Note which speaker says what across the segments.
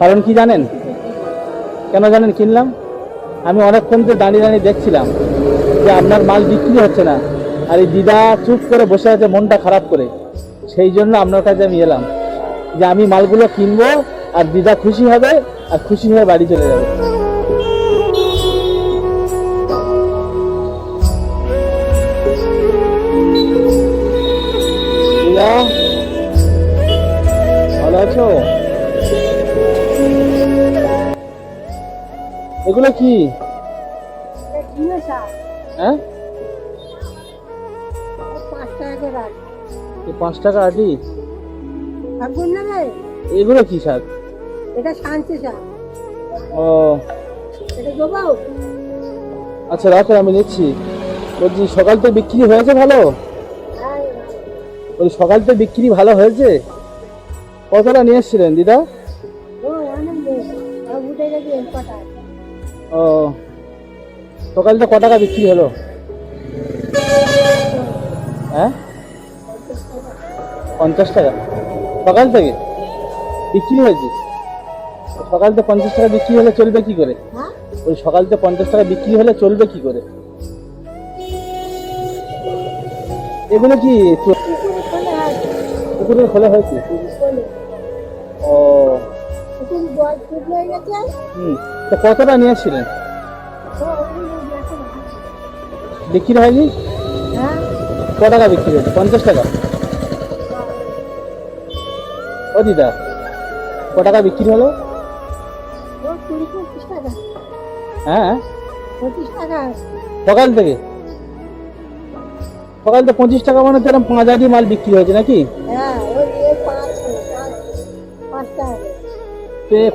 Speaker 1: কারণ কি জানেন? কেন জানেন কিনলাম? আমি অনেকক্ষণ তো দাঁড়িয়ে দাঁড়িয়ে দেখছিলাম যে আপনার মাল বিক্রি হচ্ছে না। আর এই দিদা চুপ করে বসে আছে, মনটা খারাপ করে। সেই জন্য আপনার কাছে আমি এলাম যে আমি মালগুলো কিনবো আর দিদা খুশি হবে আর খুশি হয়ে বাড়ি চলে যাবে। এগুলো কি? হ্যাঁ?
Speaker 2: পাঁচ টাকা
Speaker 1: আটি এগুলো কি শাক
Speaker 2: এটা শান্তি শাক
Speaker 1: ও। আচ্ছা রাখো আমি নিচ্ছি। বলছি সকাল তো বিক্রি হয়েছে ভালো?
Speaker 2: হ্যাঁ।
Speaker 1: ওই সকাল তো বিক্রি ভালো হয়েছে? কতটা নিয়ে এসেছিলেন দিদা?
Speaker 2: ও
Speaker 1: তো ক টাকা বিক্রি হলো? হ্যাঁ? পঞ্চাশ টাকা। সকাল থেকে? বিক্রি হয়েছে? সকাল তো পঞ্চাশ টাকা বিক্রি হলে চলবে কি করে?
Speaker 2: হ্যাঁ?
Speaker 1: ওই সকাল তো পঞ্চাশ টাকা বিক্রি হলে চলবে কি করে? এগুলো কি চু-
Speaker 2: পুকুরে খোলে
Speaker 1: হয়েছে? ও। হুম। তো কতটা নিয়ে এসেছিলেন
Speaker 2: তো ওই দেখো না।
Speaker 1: বিক্রি হয়নি?
Speaker 2: হ্যাঁ
Speaker 1: ক টাকা বিক্রি হয়েছে? পঞ্চাশ টাকা? ও দিদা, ক টাকা বিক্রি হলো? হ্যাঁ। সকাল থেকে? সকাল থেকে পঁচিশ টাকা মানে তো এরকম পাঁচ আটি মাল বিক্রি হয়েছে নাকি?
Speaker 2: হ্যাঁ।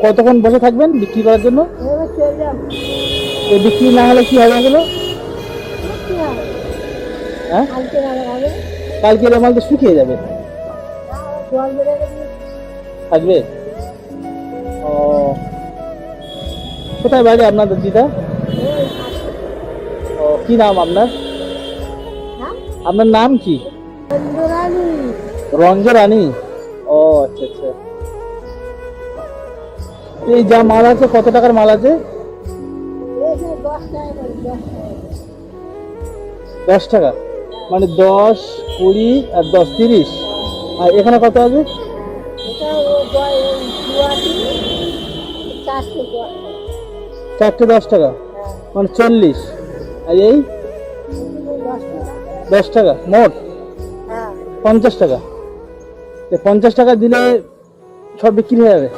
Speaker 1: কতক্ষণ বসে থাকবেন বিক্রি করার জন্য? এই বিক্রি না হলে কি হবে এগুলো হ্যাঁ?
Speaker 2: কালকে
Speaker 1: মাল তো শুকিয়ে যাবে। থাকবে? ও। কোথায় বাড়ি আপনাদের দিদা ও কি নাম আপনার? আপনার নাম কি? রঞ্জরানী ও আচ্ছা আচ্ছা। এই যা মাল আছে কত টাকার মাল আছে?
Speaker 2: দশ টাকা।
Speaker 1: মানে দশ কুড়ি আর দশ তিরিশ। আর এখানে কত আছে? চারটে দশ টাকা। মানে চল্লিশ। আর এই?
Speaker 2: দশ টাকা
Speaker 1: মোট?
Speaker 2: হ্যাঁ।
Speaker 1: পঞ্চাশ টাকা। পঞ্চাশ টাকা দিলে সব বিক্রি হয়ে যাবে।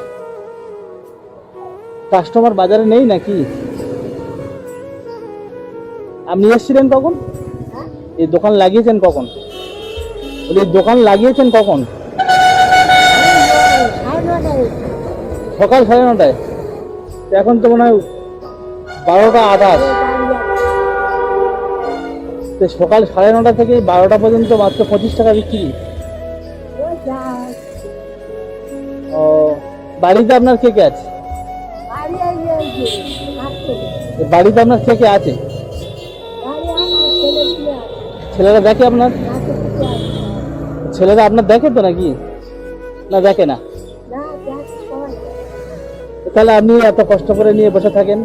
Speaker 1: কাস্টমার বাজারে নেই নাকি? আপনি এসেছিলেন কখন? এই দোকান লাগিয়েছেন কখন? বলি দোকান লাগিয়েছেন কখন? সকাল সাড়ে নটায়। এখন তো মনে হয় বারোটা আঠাশ। তো সকাল সাড়ে নটা থেকে বারোটা পর্যন্ত মাত্র পঁচিশ টাকা বিক্রি। ও, বাড়িতে আপনার কে কে আছে? বাড়িতে আপনার কে আছে?
Speaker 2: বাড়ি
Speaker 1: ছেলেরা দেখে আপনার? ছেলেরা আপনার দেখে তো নাকি? না, দেখে না। তো তাহলে আপনি এত কষ্ট করে নিয়ে বসে থাকেন?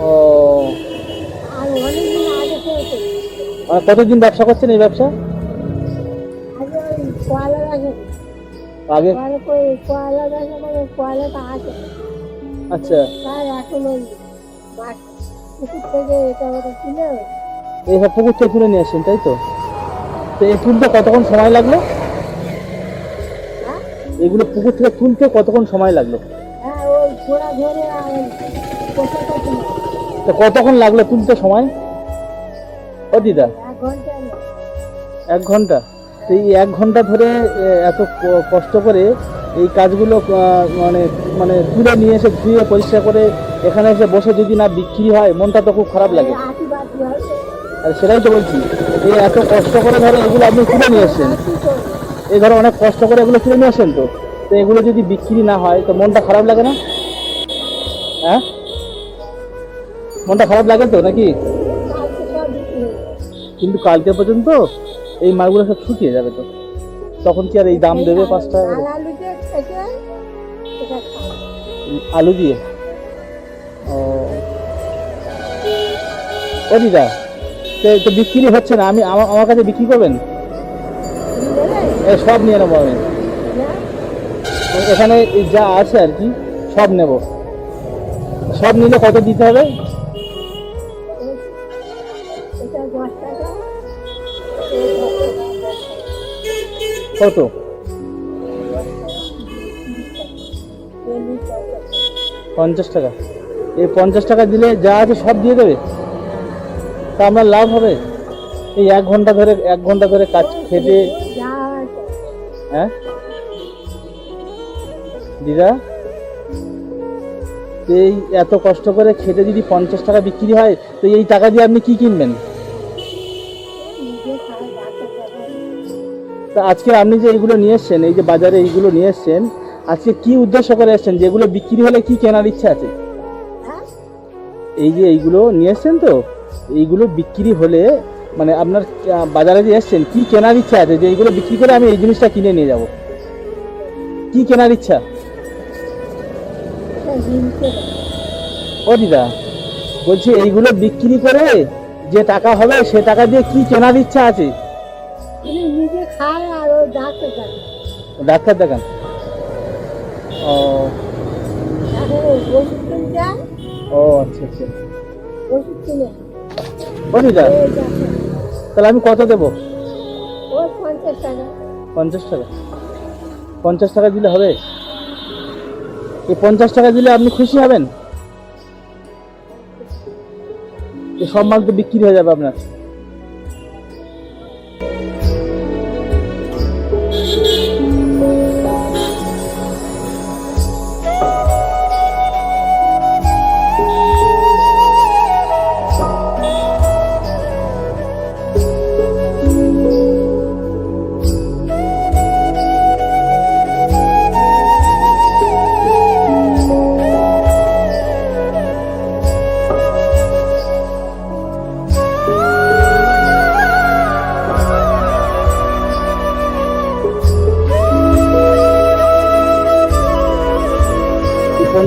Speaker 1: ও। মানে কতদিন ব্যবসা করছেন এই ব্যবসা?
Speaker 2: আগে? মানে
Speaker 1: আচ্ছা।
Speaker 2: ওই মাঠ পুকুর থেকে তুলে
Speaker 1: নিয়ে আসছেন তাই তো? তো এই তুলতে কতক্ষণ সময় লাগল?
Speaker 2: হ্যাঁ?
Speaker 1: এগুলো পুকুর থেকে তুলতে কতক্ষণ সময় লাগল?
Speaker 2: হ্যাঁ
Speaker 1: তো কতক্ষণ লাগল তুলতে সময়? ও দিদা।
Speaker 2: এক
Speaker 1: ঘণ্টা? এই এক ঘণ্টা ধরে এত কষ্ট করে এই কাজগুলো মানে মানে তুলে নিয়ে এসে, ধুয়ে পরিষ্কার করে এখানে এসে বসে যদি না বিক্রি হয়, মনটা তো খুব খারাপ লাগে। আর সেটাই তো বলছি, এই এত কষ্ট করে ধরো এগুলো আপনি তুলে নিয়ে এসছেন এই ধরো অনেক কষ্ট করে এগুলো তুলে নিয়ে আসেন তো তো এগুলো যদি বিক্রি না হয়, তো মনটা খারাপ লাগে না? হ্যাঁ? মনটা খারাপ লাগে তো, নাকি। কিন্তু কালকে পর্যন্ত এই মালগুলো সব শুকিয়ে যাবে তো। তখন কি আর এই দাম দেবে পাঁচ টাকা করে? আলু দিয়ে ও। ও দিদা তো- তো বিক্রি হচ্ছে না। আমি আমার আমার কাছে বিক্রি করবেন? সব নিয়ে নেব আমি। এখানে যা আছে আর কি সব নেব। সব নিলে কত দিতে হবে? কত? পঞ্চাশ টাকা। এই পঞ্চাশ টাকা দিলে যা আছে সব দিয়ে দেবে? তা আমার লাভ হবে? এই এক ঘণ্টা ধরে, এক ঘণ্টা ধরে কাজ খেটে হ্যাঁ? দিদা? এই এত কষ্ট করে খেটে যদি পঞ্চাশ টাকা বিক্রি হয়, তো এই টাকা দিয়ে আপনি কি কিনবেন? তা আজকে আপনি যে এইগুলো নিয়ে এসছেন এই যে বাজারে এইগুলো নিয়ে এসছেন আজকে কি উদ্দেশ্য করে এসছেন? যেগুলো বিক্রি হলে কি কেনার ইচ্ছা আছে?
Speaker 2: হ্যাঁ?
Speaker 1: এই যে এইগুলো নিয়ে এসছেন তো এইগুলো বিক্রি হলে মানে আপনার বাজারে যে এসছেন কি কেনার ইচ্ছা আছে? যে এইগুলো বিক্রি করে আমি এই জিনিসটা কিনে নিয়ে যাব। কি কেনার ইচ্ছা? ও দিদা বলছি এইগুলো বিক্রি করে যে টাকা হবে সে টাকা দিয়ে কি কেনার ইচ্ছা আছে?
Speaker 2: ডাক্তার
Speaker 1: দেখান। ও। ও আচ্ছা আচ্ছা। তাহলে আমি কত দেবো?
Speaker 2: পঞ্চাশ টাকা।
Speaker 1: পঞ্চাশ টাকা দিলে হবে? এই পঞ্চাশ টাকা দিলে আপনি খুশি হবেন? এই মাল তো বিক্রি হয়ে যাবে আপনার।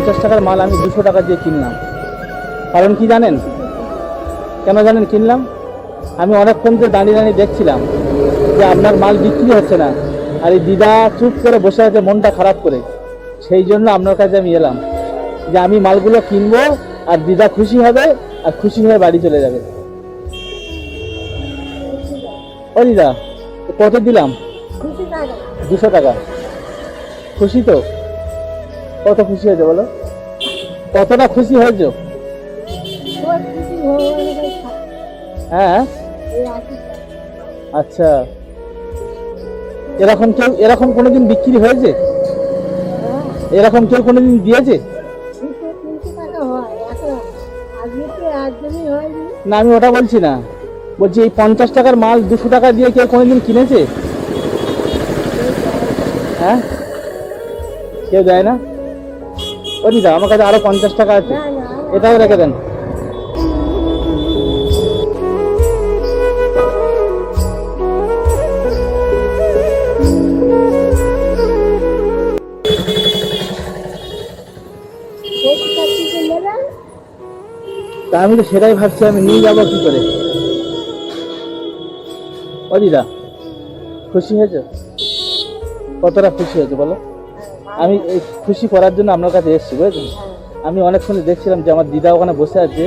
Speaker 1: পঞ্চাশ টাকার মাল আমি দুশো টাকা দিয়ে কিনলাম। কারণ কি জানেন? কেন জানেন কিনলাম? আমি অনেকক্ষণ ধরে দাঁড়িয়ে দাঁড়িয়ে দেখছিলাম যে আপনার মাল বিক্রি হচ্ছে না। আর এই দিদা চুপ করে বসে আছে মনটা খারাপ করে। সেই জন্য আপনার কাছে আমি এলাম যে আমি মালগুলো কিনবো আর দিদা খুশি হবে আর খুশি হয়ে বাড়ি চলে যাবে। ও দিদা কত দিলাম? দুশো টাকা। খুশি তো? কত খুশি হয়েছে বলো? কতটা খুশি হয়েছে? হ্যাঁ? আচ্ছা। এরকম কেউ, এরকম কোনোদিন বিক্রি হয়েছে?
Speaker 2: হ্যাঁ
Speaker 1: এরকম কেউ কোনোদিন দিয়েছে? না, আমি ওটা বলছি না। বলছি, এই পঞ্চাশ টাকার মাল দুশো টাকা দিয়ে কেউ কোনোদিন কিনেছে? হ্যাঁ? কেউ দেয় না? ও দিদা, আমার কাছে আরও পঞ্চাশ টাকা আছে। এটাও রেখে দেন। তা আমি তো সেটাই ভাবছি, আমি নিয়ে যাব কি করে? দিদা, খুশি হয়েছে? কতটা খুশি হয়েছে বলো? আমি খুশি করার জন্য আপনার কাছে এসেছি, বুঝেছেন? আমি অনেকক্ষণ দেখছিলাম যে আমার দিদা ওখানে বসে আছে,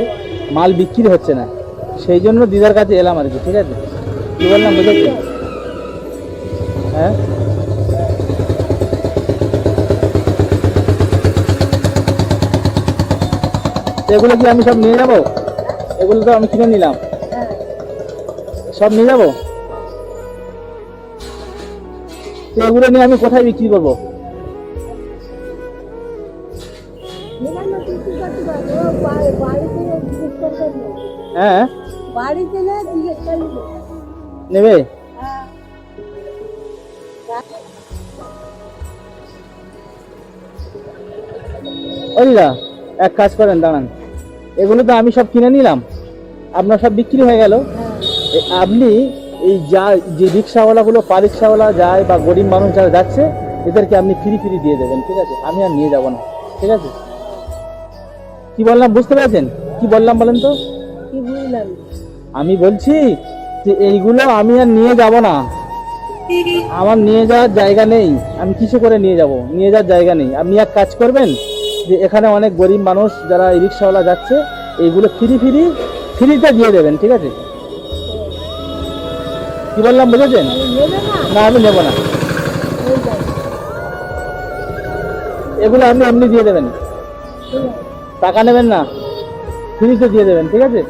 Speaker 1: মাল বিক্রি হচ্ছে না। সেই জন্য দিদার কাছে এলাম আর কি, ঠিক আছে? কী বললাম বুঝেছি হ্যাঁ? এগুলো কি আমি সব নিয়ে যাব? এগুলো তো আমি কিনে নিলাম। সব নিয়ে যাব? এগুলো নিয়ে আমি কোথায় বিক্রি করব? নেবে? এক কাজ করেন, দাঁড়ান। এগুলো তো আমি সব কিনে নিলাম। আপনার সব বিক্রি হয়ে গেল। আপনি এই যা, যে রিক্সাওয়ালাগুলো পা রিক্সাওয়ালা যায় বা গরিব মানুষ যারা যাচ্ছে, এদেরকে আপনি ফ্রি ফ্রি দিয়ে দেবেন, ঠিক আছে? আমি আর নিয়ে যাব না, ঠিক আছে? কি বললাম, বুঝতে পেরেছেন? কি বললাম বলেন তো?
Speaker 2: কি বুঝলাম?
Speaker 1: আমি বলছি যে এইগুলো আমি আর নিয়ে যাব না। আমার নিয়ে যাওয়ার জায়গা নেই। আমি কিছু করে নিয়ে যাব? নিয়ে যাওয়ার জায়গা নেই। আপনি এক কাজ করবেন যে এখানে অনেক গরিব মানুষ যারা এই রিক্সাওয়ালা যাচ্ছে, এইগুলো ফ্রি ফ্রি ফ্রিতে দিয়ে দেবেন, ঠিক আছে? কি বললাম, বুঝেছেন?
Speaker 2: না,
Speaker 1: আমি নেব না। এগুলো আপনি এমনি দিয়ে দেবেন। টাকা নেবেন না। ফ্রিতে দিয়ে দেবেন, ঠিক আছে?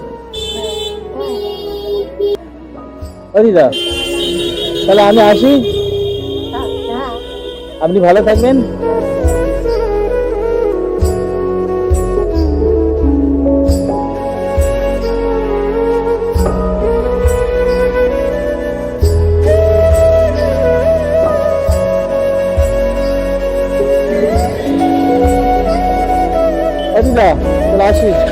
Speaker 1: দিদা তাহলে আমি আসি। আপনি ভালো থাকবেন। দিদা তাহলে আসি।